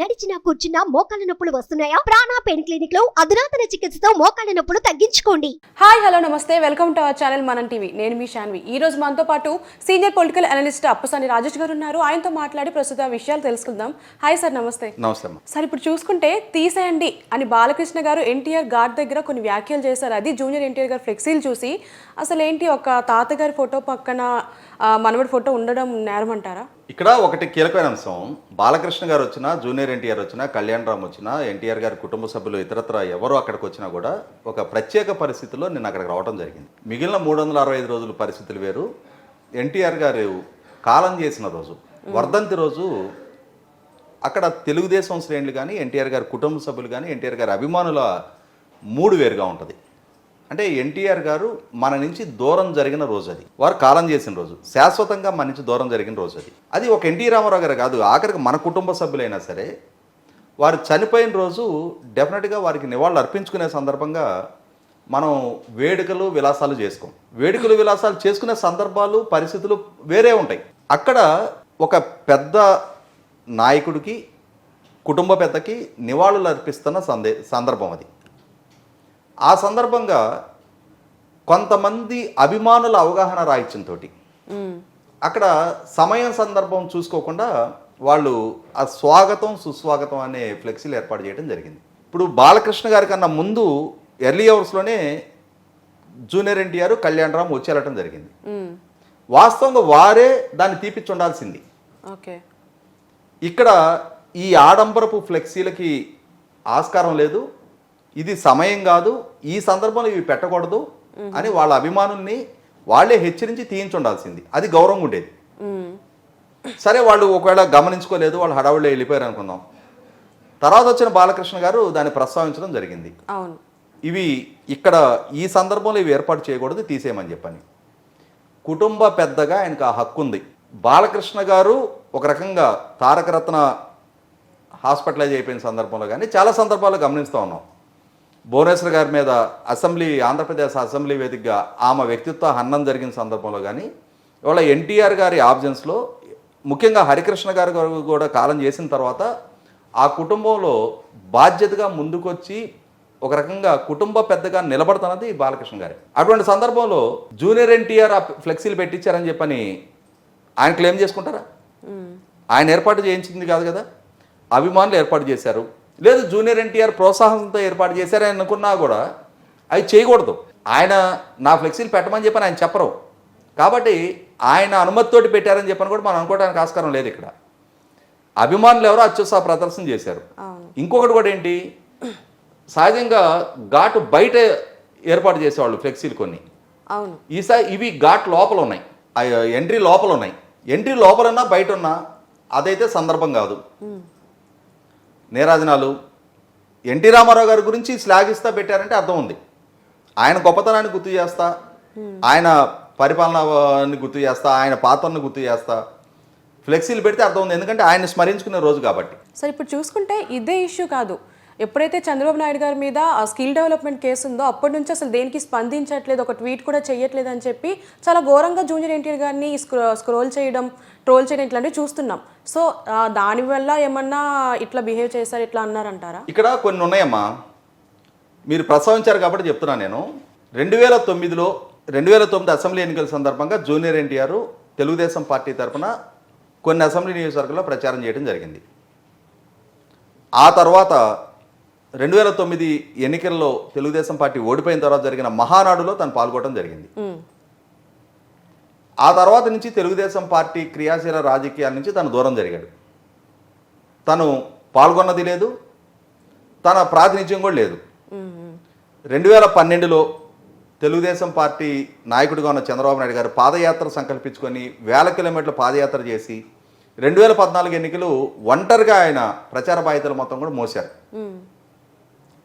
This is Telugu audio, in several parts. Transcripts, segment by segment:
నడిచినా కూర్చున్నా మోకాళ్ళ నొప్పులు వస్తున్నాయా? ప్రాణా పెయిన్ క్లినిక్లో అధునాతన చికిత్సతో మోకాళ్ళ నొప్పులు తగ్గించుకోండి. హాయ్ హలో నమస్తే. Welcome to our channel Manam TV. నేను మీ శాన్వి ఈ రోజు మనతో పాటు senior political analyst Appasani Rajesh గారు ఉన్నారు. ఆయనతో మాట్లాడి ప్రస్తుత విషయాలు తెలుసుకుందాం. హాయ్ సార్ నమస్తే. నమస్తే సార్ ఇప్పుడు చూసుకుంటే తీసేయండి అని బాలకృష్ణ గారు ఎన్టీఆర్ గార్డ్ దగ్గర కొన్ని వ్యాఖ్యలు చేశారు. అది జూనియర్ ఎన్టీఆర్ గారు ఫ్లెక్సీలు చూసి అసలు ఏంటి ఒక తాతగారి ఫోటో పక్కన మనవడి ఫోటో ఉండడం నేరం అంటారా ఇక్కడ ఒకటి కీలకమైన అంశం. బాలకృష్ణ గారు వచ్చినా జూనియర్ ఎన్టీఆర్ వచ్చినా కళ్యాణ్ రామ్ వచ్చినా ఎన్టీఆర్ గారి కుటుంబ సభ్యులు ఇతరత్ర ఎవరు అక్కడికి వచ్చినా కూడా ఒక ప్రత్యేక పరిస్థితిలో నేను అక్కడికి రావడం జరిగింది. మిగిలిన మూడు వందల అరవై ఐదు రోజుల పరిస్థితులు వేరు. ఎన్టీఆర్ గారు కాలం చేసిన రోజు వర్ధంతి రోజు అక్కడ తెలుగుదేశం శ్రేణులు కానీ ఎన్టీఆర్ గారి కుటుంబ సభ్యులు కానీ ఎన్టీఆర్ గారి అభిమానుల మూడు వేరుగా ఉంటుంది. అంటే ఎన్టీఆర్ గారు మన నుంచి దూరం జరిగిన రోజు అది. వారు కాలం చేసిన రోజు. శాశ్వతంగా మన నుంచి దూరం జరిగిన రోజు అది. అది ఒక ఎన్టీ రామారావు గారు కాదు ఆఖరికి మన కుటుంబ సభ్యులైనా సరే వారు చనిపోయిన రోజు డెఫినెట్గా వారికి నివాళులు అర్పించుకునే సందర్భంగా మనం వేడుకలు విలాసాలు చేసుకోం. వేడుకలు విలాసాలు చేసుకునే సందర్భాలు పరిస్థితులు వేరే ఉంటాయి. అక్కడ ఒక పెద్ద నాయకుడికి కుటుంబ పెద్దకి నివాళులు అర్పిస్తున్న సందే సందర్భం అది. ఆ సందర్భంగా కొంతమంది అభిమానుల అవగాహన రాయిత్యంతో. అక్కడ సమయం సందర్భం చూసుకోకుండా వాళ్ళు ఆ స్వాగతం సుస్వాగతం అనే ఫ్లెక్సీలు ఏర్పాటు చేయడం జరిగింది. ఇప్పుడు బాలకృష్ణ గారి కన్నా ముందు ఎర్లీ అవర్స్లోనే జూనియర్ ఎన్టీఆర్ కళ్యాణ్ రామ్ వచ్చేయటం జరిగింది. వాస్తవంగా వారే దాన్ని తీపిచ్చి ఉండాల్సింది. ఓకే. ఇక్కడ ఈ ఆడంబరపు ఫ్లెక్సీలకి ఆస్కారం లేదు. ఇది సమయం కాదు ఈ సందర్భంలో ఇవి పెట్టకూడదు అని వాళ్ళ అభిమానుల్ని వాళ్ళే హెచ్చరించి తీయించుండాల్సింది. అది గౌరవం ఉండేది. సరే వాళ్ళు ఒకవేళ గమనించుకోలేదు వాళ్ళు హడావుల్లో వెళ్ళిపోయారు అనుకుందాం. తర్వాత వచ్చిన బాలకృష్ణ గారు దాన్ని ప్రస్తావించడం జరిగింది. ఇవి ఇక్కడ ఈ సందర్భంలో ఇవి ఏర్పాటు చేయకూడదు తీసేయమని చెప్పని. కుటుంబ పెద్దగా ఆయనకు ఆ హక్కు ఉంది. బాలకృష్ణ గారు ఒక రకంగా తారకరత్న హాస్పిటలైజ్ అయిపోయిన సందర్భంలో కానీ చాలా సందర్భాల్లో గమనిస్తూ ఉన్నాం. భువనేశ్వర్ గారి మీద అసెంబ్లీ ఆంధ్రప్రదేశ్ అసెంబ్లీ వేదికగా ఆమె వ్యక్తిత్వ హన్నం జరిగిన సందర్భంలో కానీ ఇవాళ ఎన్టీఆర్ గారి ఆబ్జెన్స్లో ముఖ్యంగా హరికృష్ణ గారు కూడా కాలం చేసిన తర్వాత ఆ కుటుంబంలో బాధ్యతగా ముందుకొచ్చి ఒక రకంగా కుటుంబ పెద్దగా నిలబడుతున్నది బాలకృష్ణ గారి. అటువంటి సందర్భంలో జూనియర్ ఎన్టీఆర్ ఆ ఫ్లెక్సీలు పెట్టించారని చెప్పని ఆయన క్లెయిమ్ చేసుకుంటారా. ఆయన ఏర్పాటు చేయించింది కాదు కదా? అభిమానులు ఏర్పాటు చేశారు. లేదు జూనియర్ ఎన్టీఆర్ ప్రోత్సాహంతో ఏర్పాటు చేశారని అనుకున్నా కూడా అవి చేయకూడదు. ఆయన నా ఫ్లెక్సీలు పెట్టమని చెప్పని ఆయన చెప్పరు. కాబట్టి ఆయన అనుమతితోటి పెట్టారని చెప్పని కూడా మనం అనుకోవడానికి ఆస్కారం లేదు ఇక్కడ. అభిమానులు ఎవరో అత్యుత్సాహ ప్రదర్శన చేశారు. ఇంకొకటి కూడా ఏంటి? సహజంగా ఘాటు బయట ఏర్పాటు చేసేవాళ్ళు ఫ్లెక్సీలు కొన్ని. ఈసారి ఇవి ఘాట్ లోపల ఉన్నాయి. ఎంట్రీ లోపల ఉన్నాయి. ఎంట్రీ లోపల ఉన్నా బయట ఉన్నా అదైతే సందర్భం కాదు. నేరాజనాలు ఎన్టీ రామారావు గారి గురించి శ్లాఘిస్తా పెట్టారంటే అర్థం ఉంది. ఆయన గొప్పతనాన్ని గుర్తు చేస్తా ఆయన పరిపాలనని గుర్తు చేస్తా ఆయన పాత్రను గుర్తు చేస్తా. ఫ్లెక్సీలు పెడితే అర్థం ఉంది ఎందుకంటే ఆయన స్మరించుకునే రోజు కాబట్టి. సార్ ఇప్పుడు చూసుకుంటే ఇదే ఇష్యూ కాదు. ఎప్పుడైతే చంద్రబాబు నాయుడు గారి మీద ఆ స్కిల్ డెవలప్మెంట్ కేసు ఉందో అప్పటి నుంచి అసలు దేనికి స్పందించట్లేదు ఒక ట్వీట్ కూడా చేయట్లేదు అని చెప్పి చాలా ఘోరంగా జూనియర్ ఎన్టీఆర్ గారిని స్క్రో స్క్రోల్ చేయడం ట్రోల్ చేయడం ఇట్లాంటివి చూస్తున్నాం. సో దానివల్ల ఏమన్నా ఇట్లా బిహేవ్ చేశారు ఇట్లా అన్నారంటారా? ఇక్కడ కొన్ని ఉన్నాయమ్మా. మీరు ప్రస్తావించారు కాబట్టి చెప్తున్నాను నేను. రెండు వేల తొమ్మిదిలో రెండు వేల తొమ్మిది అసెంబ్లీ ఎన్నికల సందర్భంగా జూనియర్ ఎన్టీఆర్ తెలుగుదేశం పార్టీ తరఫున కొన్ని అసెంబ్లీ నియోజకవర్గాల్లో ప్రచారం చేయడం జరిగింది. ఆ తర్వాత రెండు వేల తొమ్మిది ఎన్నికల్లో తెలుగుదేశం పార్టీ ఓడిపోయిన తర్వాత జరిగిన మహానాడులో తను పాల్గొనడం జరిగింది. ఆ తర్వాత నుంచి తెలుగుదేశం పార్టీ క్రియాశీల రాజకీయాల నుంచి తను దూరం జరిగాడు తను పాల్గొన్నది లేదు తన ప్రాతినిధ్యం కూడా లేదు. రెండు వేల పన్నెండులో తెలుగుదేశం పార్టీ నాయకుడిగా ఉన్న చంద్రబాబు నాయుడు గారు పాదయాత్ర సంకల్పించుకొని వేల కిలోమీటర్ల పాదయాత్ర చేసి రెండు వేల పద్నాలుగు ఎన్నికలు ఒంటరిగా ఆయన ప్రచార బాధ్యతలు మొత్తం కూడా మోశారు.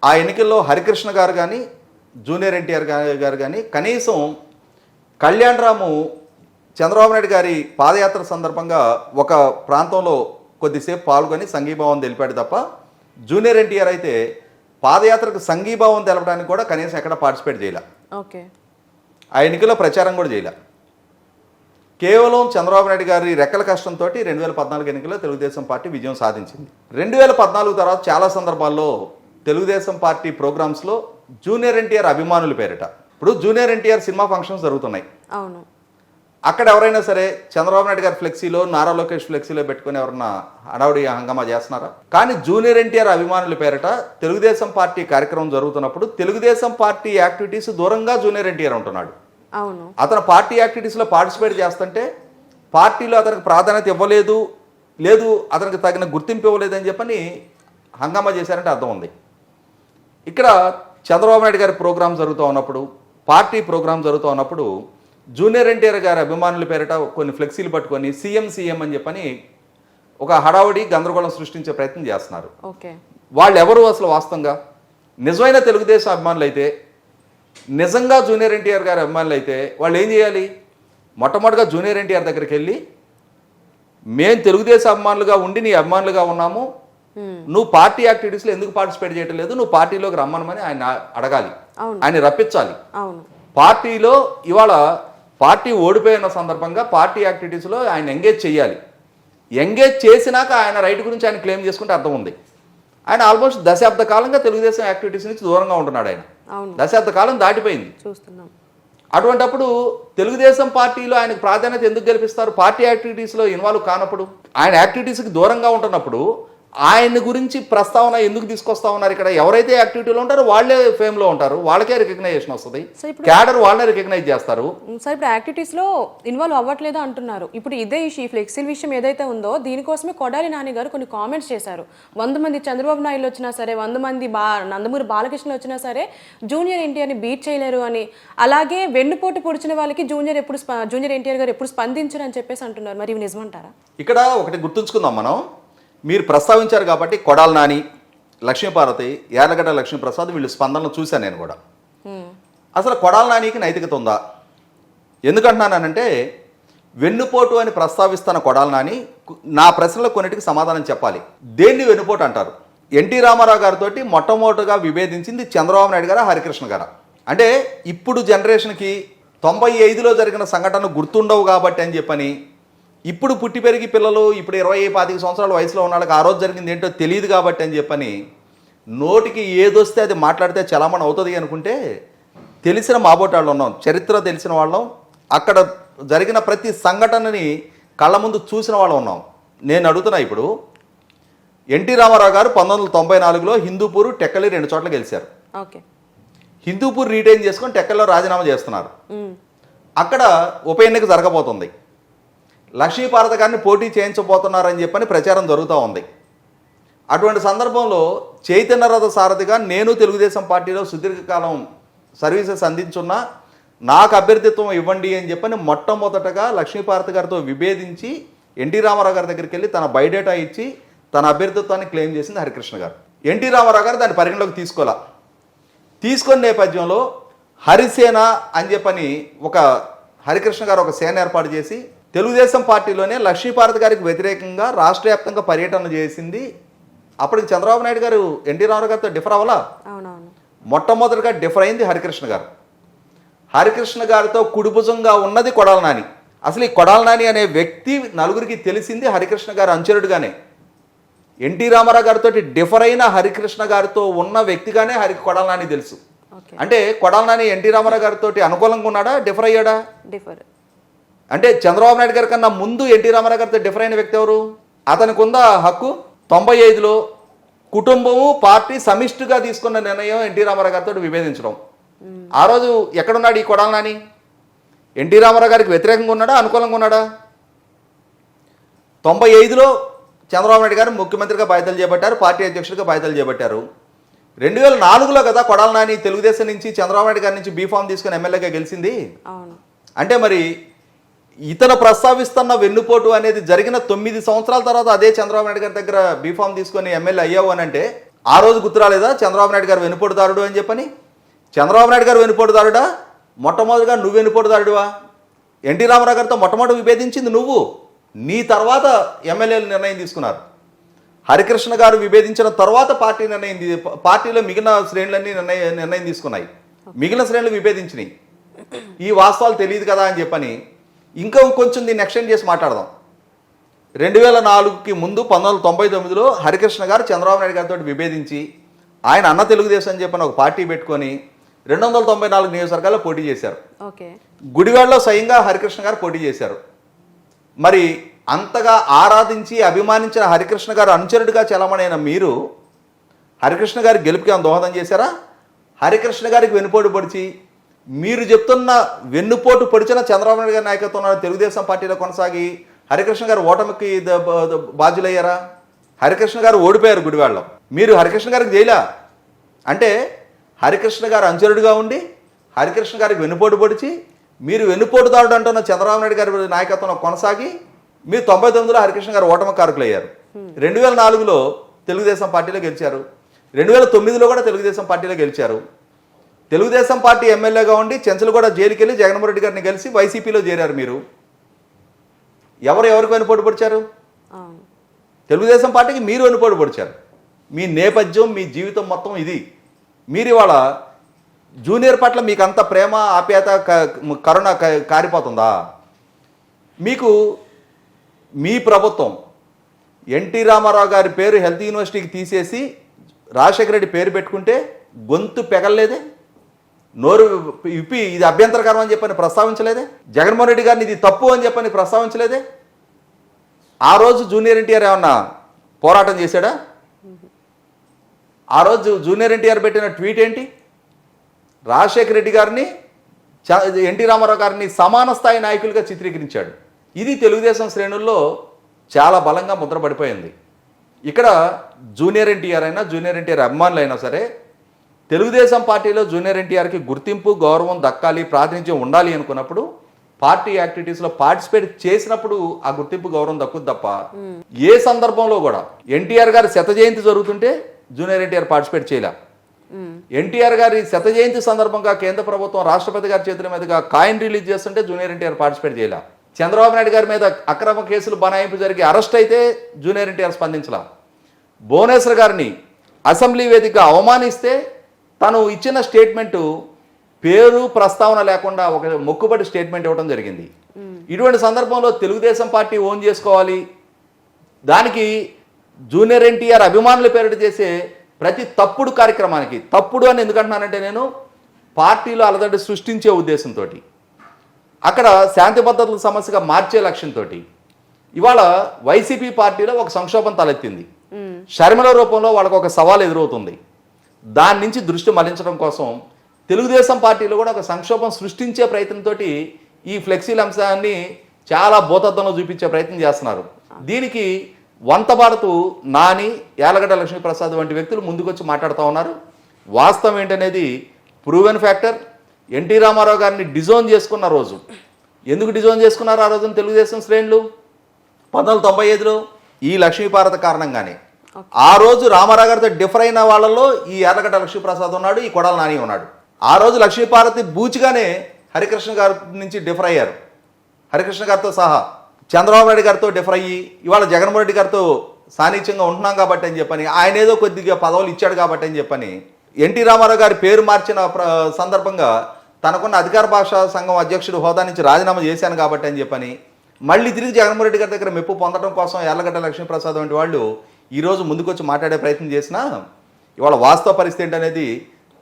ఆ ఎన్నికల్లో హరికృష్ణ గారు కానీ జూనియర్ ఎన్టీఆర్ గారు కానీ కనీసం కళ్యాణ్ రాము చంద్రబాబు నాయుడు గారి పాదయాత్ర సందర్భంగా ఒక ప్రాంతంలో కొద్దిసేపు పాల్గొని సంఘీభావం తెలిపాడు తప్ప జూనియర్ ఎన్టీఆర్ అయితే పాదయాత్రకు సంఘీభావం తెలపడానికి కూడా కనీసం ఎక్కడ పార్టిసిపేట్ చేయలే. ఓకే. ఆ ఎన్నికల్లో ప్రచారం కూడా చేయలే. కేవలం చంద్రబాబు నాయుడు గారి రెక్కల కష్టంతో రెండు వేల పద్నాలుగు ఎన్నికల్లో తెలుగుదేశం పార్టీ విజయం సాధించింది. రెండు వేల పద్నాలుగు తర్వాత చాలా సందర్భాల్లో తెలుగుదేశం పార్టీ ప్రోగ్రామ్స్లో జూనియర్ ఎన్టీఆర్ అభిమానుల పేరిట. ఇప్పుడు జూనియర్ ఎన్టీఆర్ సినిమా ఫంక్షన్స్ జరుగుతున్నాయి. అవును. అక్కడ ఎవరైనా సరే చంద్రబాబు నాయుడు గారి ఫ్లెక్సీలో నారా లోకేష్ ఫ్లెక్సీలో పెట్టుకుని ఎవరన్నా హడావుడి హంగామా చేస్తున్నారా? కానీ జూనియర్ ఎన్టీఆర్ అభిమానుల పేరిట తెలుగుదేశం పార్టీ కార్యక్రమం జరుగుతున్నప్పుడు తెలుగుదేశం పార్టీ యాక్టివిటీస్ దూరంగా జూనియర్ ఎన్టీఆర్ ఉంటున్నాడు. అవును. అతను పార్టీ యాక్టివిటీస్లో పార్టిసిపేట్ చేస్తుంటే పార్టీలో అతనికి ప్రాధాన్యత ఇవ్వలేదు లేదు అతనికి తగిన గుర్తింపు ఇవ్వలేదు అని చెప్పని హంగామా చేశారంటే అర్థం ఉంది. ఇక్కడ చంద్రబాబు నాయుడు గారి ప్రోగ్రాం జరుగుతూ ఉన్నప్పుడు పార్టీ ప్రోగ్రాం జరుగుతూ ఉన్నప్పుడు జూనియర్ ఎన్టీఆర్ గారి అభిమానుల పేరిట కొన్ని ఫ్లెక్సీలు పట్టుకొని సీఎం సీఎం అని చెప్పని ఒక హడావుడి గందరగోళం సృష్టించే ప్రయత్నం చేస్తున్నారు. వాళ్ళు ఎవరు అసలు వాస్తవంగా? నిజమైన తెలుగుదేశం అభిమానులు అయితే నిజంగా జూనియర్ ఎన్టీఆర్ గారి అభిమానులు అయితే వాళ్ళు ఏం చేయాలి? మొట్టమొదటిగా జూనియర్ ఎన్టీఆర్ దగ్గరికి వెళ్ళి మేం తెలుగుదేశం అభిమానులుగా ఉండి నీ అభిమానులుగా ఉన్నాము. నువ్వు పార్టీ యాక్టివిటీస్లో ఎందుకు పార్టిసిపేట్ చేయటం లేదు? నువ్వు పార్టీలోకి రమ్మనమని ఆయన అడగాలి. ఆయన రప్పించాలి. పార్టీలో ఇవాళ పార్టీ ఓడిపోయిన సందర్భంగా పార్టీ యాక్టివిటీస్లో ఆయన ఎంగేజ్ చేయాలి. ఎంగేజ్ చేసినాక ఆయన రైట్ గురించి ఆయన క్లెయిమ్ చేసుకుంటే అర్థం ఉంది. ఆయన ఆల్మోస్ట్ దశాబ్ద కాలంగా తెలుగుదేశం యాక్టివిటీస్ నుంచి దూరంగా ఉంటున్నాడు ఆయన. దశాబ్ద కాలం దాటిపోయింది. చూస్తున్నాం. అటువంటప్పుడు తెలుగుదేశం పార్టీలో ఆయనకు ప్రాధాన్యత ఎందుకు గెలిపిస్తారు? పార్టీ యాక్టివిటీస్లో ఇన్వాల్వ్ కానప్పుడు ఆయన యాక్టివిటీస్కి దూరంగా ఉంటున్నప్పుడు ఆయన గురించి ప్రస్తావన ఎందుకు తీసుకొస్తా ఉన్నారు ఇక్కడ? ఎవరైతే యాక్టివిటీలో ఉంటారో వాళ్ళే ఫేమ్లో ఉంటారు. వాళ్ళకే రికగ్నైజేషన్ వస్తుంది. క్యాడర్ వాళ్ళనే రికగ్నైజ్ చేస్తారు. సార్ ఇప్పుడు యాక్టివిటీస్లో ఇన్వాల్వ్ అవ్వట్లేదు అంటున్నారు. ఇప్పుడు ఇదే ఈ ఫ్లెక్సీల విషయం ఏదైతే ఉందో దీనికోసమే కొడాలి నాని గారు కొన్ని కామెంట్స్ చేశారు. వంద మంది చంద్రబాబు నాయుడు వచ్చినా సరే వంద మంది బా నందమూరి బాలకృష్ణ వచ్చినా సరే జూనియర్ ఎన్టీఆర్ని బీట్ చేయలేరు అని. అలాగే వెన్నుపోటు పొడిచిన వాళ్ళకి జూనియర్ ఎప్పుడు జూనియర్ ఎన్టీఆర్ గారు ఎప్పుడు స్పందించరు అని చెప్పేసి అంటున్నారు. మరి ఇవి నిజమంటారా? ఇక్కడ ఒకటి గుర్తుంచుకుందాం మనం. మీరు ప్రస్తావించారు కాబట్టి కొడాల నాని లక్ష్మీపార్వతి యార్లగడ్డ లక్ష్మీప్రసాద్ వీళ్ళు స్పందనలు చూశాను నేను కూడా. అసలు కొడాల నానికి నైతికత ఉందా? ఎందుకంటున్నానంటే వెన్నుపోటు అని ప్రస్తావిస్తున్న కొడాల నాని నా ప్రశ్నలకు కొన్నిటికి సమాధానం చెప్పాలి. దేన్ని వెన్నుపోటు అంటారు? ఎన్టీ రామారావు గారితో మొట్టమొదటిగా విభేదించింది చంద్రబాబు నాయుడు గారు హరికృష్ణ గారు? అంటే ఇప్పుడు జనరేషన్కి తొంభై ఐదులో జరిగిన సంఘటనలు గుర్తుండవు కాబట్టి అని చెప్పని ఇప్పుడు పుట్టి పెరిగి పిల్లలు ఇప్పుడు ఇరవై పాతిక సంవత్సరాల వయసులో ఉన్న వాళ్ళకి ఆ రోజు జరిగింది ఏంటో తెలియదు కాబట్టి అని చెప్పని నోటికి ఏదొస్తే అది మాట్లాడితే చలామణి అవుతుంది అనుకుంటే తెలిసిన మాబోటాళ్ళు ఉన్నాం. చరిత్ర తెలిసిన వాళ్ళం. అక్కడ జరిగిన ప్రతి సంఘటనని కళ్ళ ముందు చూసిన వాళ్ళం ఉన్నాం. నేను అడుగుతున్నా ఇప్పుడు ఎన్టీ రామారావు గారు పంతొమ్మిది వందల తొంభై నాలుగులో హిందూపూర్ టెక్కలి రెండు చోట్ల గెలిచారు. ఓకే. హిందూపూర్ రీటైన్ చేసుకొని టెక్కల్లో రాజీనామా చేస్తున్నారు. అక్కడ ఉప ఎన్నిక జరగబోతుంది. లక్ష్మీపార్వత గారిని పోటీ చేయించబోతున్నారని చెప్పని ప్రచారం జరుగుతూ ఉంది. అటువంటి సందర్భంలో చైతన్యరథ సారథిగా నేను తెలుగుదేశం పార్టీలో సుదీర్ఘకాలం సర్వీసెస్ అందించున్నా నాకు అభ్యర్థిత్వం ఇవ్వండి అని చెప్పని మొట్టమొదటగా లక్ష్మీపార్వతి గారితో విభేదించి ఎన్టీ రామారావు గారి దగ్గరికి వెళ్ళి తన బయోడేటా ఇచ్చి తన అభ్యర్థిత్వాన్ని క్లెయిమ్ చేసింది హరికృష్ణ గారు. ఎన్టీ రామారావు గారు దాన్ని పరిగణలోకి తీసుకోలే. తీసుకున్న నేపథ్యంలో హరిసేన అని చెప్పని ఒక హరికృష్ణ గారు ఒక సేన ఏర్పాటు చేసి తెలుగుదేశం పార్టీలోనే లక్ష్మీపార్వతి గారికి వ్యతిరేకంగా రాష్ట్ర వ్యాప్తంగా పర్యటన చేసింది. అప్పటికి చంద్రబాబు నాయుడు గారు ఎన్టీ రామారావు గారితో డిఫర్ అవ్వాలా? మొట్టమొదటిగా డిఫర్ అయింది హరికృష్ణ గారు. హరికృష్ణ గారితో కుడిభుజంగా ఉన్నది కొడాల నాని. అసలు ఈ కొడాల నాని అనే వ్యక్తి నలుగురికి తెలిసింది హరికృష్ణ గారు అంచరుడుగానే ఎన్టీ రామారావు గారితో డిఫర్ అయిన హరికృష్ణ గారితో ఉన్న వ్యక్తిగానే హరి కొడాల నాని తెలుసు. అంటే కొడాల నాని ఎన్టీ రామారావు గారితో అనుకూలంగా ఉన్నాడా? డిఫర్ అయ్యాడా? డిఫర్ అంటే చంద్రబాబు నాయుడు గారి కన్నా ముందు ఎన్టీ రామారావు గారితో డిఫర్ అయిన వ్యక్తి ఎవరు? అతనికి ఉందా హక్కు? తొంభై ఐదులో కుటుంబము పార్టీ సమిష్టిగా తీసుకున్న నిర్ణయం ఎన్టీ రామారావు గారితో విభేదించడం. ఆ రోజు ఎక్కడున్నాడు ఈ కొడాల నాని? ఎన్టీ రామారావు గారికి వ్యతిరేకంగా ఉన్నాడా అనుకూలంగా ఉన్నాడా? తొంభై ఐదులో చంద్రబాబు నాయుడు గారు ముఖ్యమంత్రిగా బాధ్యతలు చేపట్టారు పార్టీ అధ్యక్షుడిగా బాధ్యతలు చేపట్టారు. రెండు వేల నాలుగులో కదా కొడాల నాని తెలుగుదేశం నుంచి చంద్రబాబు నాయుడు గారి నుంచి బీఫామ్ తీసుకుని ఎమ్మెల్యేగా గెలిచింది? అంటే మరి ఇతను ప్రస్తావిస్తున్న వెన్నుపోటు అనేది జరిగిన తొమ్మిది సంవత్సరాల తర్వాత అదే చంద్రబాబు నాయుడు గారి దగ్గర బీఫామ్ తీసుకొని ఎమ్మెల్యే అయ్యావు అని అంటే ఆ రోజు గుర్తురాలేదా చంద్రబాబు నాయుడు గారు వెనుపోటుదారుడు అని చెప్పని? చంద్రబాబు నాయుడు గారు వెనుపోటుదారుడా మొట్టమొదటిగా నువ్వు వెనుపోటుదారుడువా ఎన్టీ రామారావు గారితో మొట్టమొదటి విభేదించింది నువ్వు. నీ తర్వాత ఎమ్మెల్యేలు నిర్ణయం తీసుకున్నారు. హరికృష్ణ గారు విభేదించిన తర్వాత పార్టీ నిర్ణయం పార్టీలో మిగిలిన శ్రేణులన్నీ నిర్ణయం నిర్ణయం తీసుకున్నాయి. మిగిలిన శ్రేణులు విభేదించినాయి. ఈ వాస్తవాలు తెలియదు కదా అని చెప్పని ఇంకా కొంచెం దీన్ని ఎక్స్టెండ్ చేసి మాట్లాడదాం. రెండు వేల నాలుగుకి ముందు పంతొమ్మిది వందల తొంభై తొమ్మిదిలో హరికృష్ణ గారు చంద్రబాబు నాయుడు గారితో విభేదించి ఆయన అన్న తెలుగుదేశం అని చెప్పని ఒక పార్టీ పెట్టుకొని రెండు వందల తొంభై నాలుగు నియోజకవర్గాల్లో పోటీ చేశారు. ఓకే. గుడివాడలో స్వయంగా హరికృష్ణ గారు పోటీ చేశారు. మరి అంతగా ఆరాధించి అభిమానించిన హరికృష్ణ గారు అనుచరుడిగా చలమణైన మీరు హరికృష్ణ గారి గెలుపుకి దోహదం చేశారా? హరికృష్ణ గారికి వెన్నుపోటు పొడిచి మీరు చెప్తున్న వెన్నుపోటు పొడిచిన చంద్రబాబు నాయుడు గారి నాయకత్వంలో తెలుగుదేశం పార్టీలో కొనసాగి హరికృష్ణ గారు ఓటమికి బాధ్యులయ్యారా? హరికృష్ణ గారు ఓడిపోయారు గుడివాళ్ళం మీరు హరికృష్ణ గారికి చేయలా అంటే హరికృష్ణ గారు అనుచరుడుగా ఉండి హరికృష్ణ గారికి వెన్నుపోటు పొడిచి మీరు వెన్నుపోటుదారుడు అంటున్న చంద్రబాబు నాయుడు గారి నాయకత్వంలో కొనసాగి మీరు తొంభై తొమ్మిదిలో హరికృష్ణ గారు ఓటమి కారకులయ్యారు. రెండు వేల నాలుగులో తెలుగుదేశం పార్టీలో గెలిచారు. రెండు వేల తొమ్మిదిలో కూడా తెలుగుదేశం పార్టీలో గెలిచారు. తెలుగుదేశం పార్టీ ఎమ్మెల్యేగా ఉండి చెంచలగూడ జైలుకి వెళ్ళి జగన్మోహన్ రెడ్డి గారిని కలిసి వైసీపీలో చేరారు మీరు. ఎవరు ఎవరికి వెన్నుపోటు పొడిచారు తెలుగుదేశం పార్టీకి మీరు వెనుపోటు పొడిచారు మీ నేపథ్యం మీ జీవితం మొత్తం ఇది. మీరు ఇవాళ జూనియర్ పట్ల మీకు అంత ప్రేమ ఆప్యాయత కరుణ కారిపోతుందా? మీకు మీ ప్రభుత్వం ఎన్టీ రామారావు గారి పేరు హెల్త్ యూనివర్సిటీకి తీసేసి రాజశేఖర రెడ్డి పేరు పెట్టుకుంటే గొంతు పెగలలేదే? నోరు ఇప్పి ఇది అభ్యంతరకరం అని చెప్పని ప్రస్తావించలేదే? జగన్మోహన్ రెడ్డి గారిని ఇది తప్పు అని చెప్పని ప్రస్తావించలేదే? ఆ రోజు జూనియర్ ఎన్టీఆర్ ఏమన్నా పోరాటం చేశాడా? ఆ రోజు జూనియర్ ఎన్టీఆర్ పెట్టిన ట్వీట్ ఏంటి? రాజశేఖర రెడ్డి గారిని ఎన్టీ రామారావు గారిని సమాన స్థాయి నాయకులుగా చిత్రీకరించాడు. ఇది తెలుగుదేశం శ్రేణుల్లో చాలా బలంగా ముద్రపడిపోయింది. ఇక్కడ జూనియర్ ఎన్టీఆర్ అయినా జూనియర్ ఎన్టీఆర్ అభిమానులు అయినా సరే తెలుగుదేశం పార్టీలో జూనియర్ ఎన్టీఆర్కి గుర్తింపు గౌరవం దక్కాలి ప్రాతినిధ్యం ఉండాలి అనుకున్నప్పుడు పార్టీ యాక్టివిటీస్లో పార్టిసిపేట్ చేసినప్పుడు ఆ గుర్తింపు గౌరవం దక్కుద్ది తప్ప ఏ సందర్భంలో కూడా ఎన్టీఆర్ గారి శత జయంతి జరుగుతుంటే జూనియర్ ఎన్టీఆర్ పార్టిసిపేట్ చేయలే. ఎన్టీఆర్ గారి శత జయంతి సందర్భంగా కేంద్ర ప్రభుత్వం రాష్ట్రపతి గారి చేతుల మీదుగా కాయిన్ రిలీజ్ చేస్తుంటే జూనియర్ ఎన్టీఆర్ పార్టిసిపేట్ చేయలే. చంద్రబాబు నాయుడు గారి మీద అక్రమ కేసులు బనాయింపు జరిగి అరెస్ట్ అయితే జూనియర్ ఎన్టీఆర్ స్పందించలా. భువనేశ్వర్ గారిని అసెంబ్లీ వేదికగా అవమానిస్తే తను ఇచ్చిన స్టేట్మెంటు పేరు ప్రస్తావన లేకుండా ఒక మొక్కుబడి స్టేట్మెంట్ ఇవ్వడం జరిగింది. ఇటువంటి సందర్భంలో తెలుగుదేశం పార్టీ ఓన్ చేసుకోవాలి? దానికి జూనియర్ ఎన్టీఆర్ అభిమానుల పేరిట చేసే ప్రతి తప్పుడు కార్యక్రమానికి తప్పుడు అని ఎందుకంటున్నానంటే నేను పార్టీలో అలదడి సృష్టించే ఉద్దేశంతో అక్కడ శాంతి భద్రతల సమస్యగా మార్చే లక్ష్యంతో ఇవాళ వైసీపీ పార్టీలో ఒక సంక్షోభం తలెత్తింది. షర్మిల రూపంలో వాళ్ళకు ఒక సవాల్ ఎదురవుతుంది. దాని నుంచి దృష్టి మళ్ళించడం కోసం తెలుగుదేశం పార్టీలో కూడా ఒక సంక్షోభం సృష్టించే ప్రయత్నంతో ఈ ఫ్లెక్సీల అంశాన్ని చాలా భూతత్వంలో చూపించే ప్రయత్నం చేస్తున్నారు. దీనికి వంత భారతు నాని యాలగడ్డ లక్ష్మీప్రసాద్ వంటి వ్యక్తులు ముందుకొచ్చి మాట్లాడుతూ ఉన్నారు. వాస్తవం ఏంటనేది ప్రూవెన్ ఫ్యాక్టర్ ఎన్టీ రామారావు గారిని డిజోన్ చేసుకున్న రోజు. ఎందుకు డిజోన్ చేసుకున్నారు ఆ రోజున తెలుగుదేశం శ్రేణులు? పంతొమ్మిది తొంభై ఐదులో ఈ లక్ష్మీపార్వతి కారణంగానే. ఆ రోజు రామారావు గారితో డిఫర్ అయిన వాళ్ళలో ఈ ఎర్రగడ్డ లక్ష్మీప్రసాద్ ఉన్నాడు ఈ కొడాల నాని ఉన్నాడు. ఆ రోజు లక్ష్మీపార్వతి బూచిగానే హరికృష్ణ గారి నుంచి డిఫర్ అయ్యారు. హరికృష్ణ గారితో సహా చంద్రబాబు నాయుడు గారితో డిఫర్ అయ్యి ఇవాళ జగన్మోహన్ రెడ్డి గారితో సాన్నిధ్యంగా ఉంటున్నాం కాబట్టి అని చెప్పని ఆయన ఏదో కొద్దిగా పదవులు ఇచ్చాడు కాబట్టి అని చెప్పని ఎన్టీ రామారావు గారి పేరు మార్చిన సందర్భంగా తనకున్న అధికార భాషా సంఘం అధ్యక్షుడు హోదా నుంచి రాజీనామా చేశాను కాబట్టి అని చెప్పని మళ్ళీ తిరిగి జగన్మోహన్ రెడ్డి గారి దగ్గర మెప్పు పొందడం కోసం ఎర్లగడ్డ లక్ష్మీప్రసాద్ వంటి వాళ్ళు ఈరోజు ముందుకొచ్చి మాట్లాడే ప్రయత్నం చేసినా ఇవాళ వాస్తవ పరిస్థితి ఏంటనేది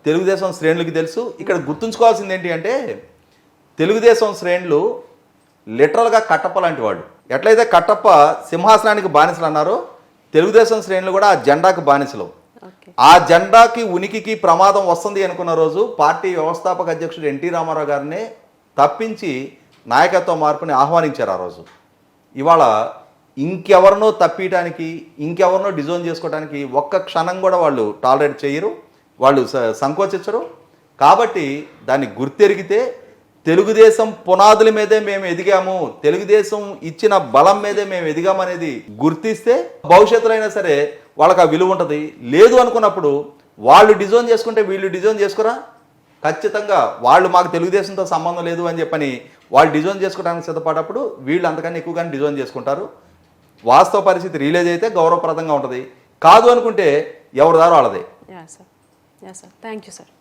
తెలుగుదేశం శ్రేణులకి తెలుసు. ఇక్కడ గుర్తుంచుకోవాల్సింది ఏంటి అంటే తెలుగుదేశం శ్రేణులు లిటరల్గా కట్టప్ప లాంటి వాళ్ళు. ఎట్లయితే కట్టప్ప సింహాసనానికి బానిసలు అన్నారో తెలుగుదేశం శ్రేణులు కూడా ఆ జెండాకు బానిసలు. ఆ జెండాకి ఉనికికి ప్రమాదం వస్తుంది అనుకున్న రోజు పార్టీ వ్యవస్థాపక అధ్యక్షుడు ఎన్టీ రామారావు గారిని తప్పించి నాయకత్వ మార్పుని ఆహ్వానించారు ఆ రోజు. ఇవాళ ఇంకెవరినో తప్పియటానికి ఇంకెవరినో డిజోన్ చేసుకోవడానికి ఒక్క క్షణం కూడా వాళ్ళు టాలరేట్ చేయరు వాళ్ళు సంకోచించరు. కాబట్టి దాన్ని గుర్తెరిగితే తెలుగుదేశం పునాదుల మీదే మేము ఎదిగాము తెలుగుదేశం ఇచ్చిన బలం మీదే మేము ఎదిగామనేది గుర్తిస్తే భవిష్యత్తులో అయినా సరే వాళ్ళకి ఆ విలువ ఉంటుంది. లేదు అనుకున్నప్పుడు వాళ్ళు డిజైన్ చేసుకుంటే వీళ్ళు డిజైన్ చేసుకురా? ఖచ్చితంగా వాళ్ళు మాకు తెలుగుదేశంతో సంబంధం లేదు అని చెప్పని వాళ్ళు డిజైన్ చేసుకోవడానికి సిద్ధపడప్పుడు వీళ్ళు అంతకన్నా ఎక్కువగానే డిజైన్ చేసుకుంటారు. వాస్తవ పరిస్థితి రిలీజ్ అయితే గౌరవప్రదంగా ఉంటుంది. కాదు అనుకుంటే ఎవరి దారు వాళ్ళదే. Sir thank you sir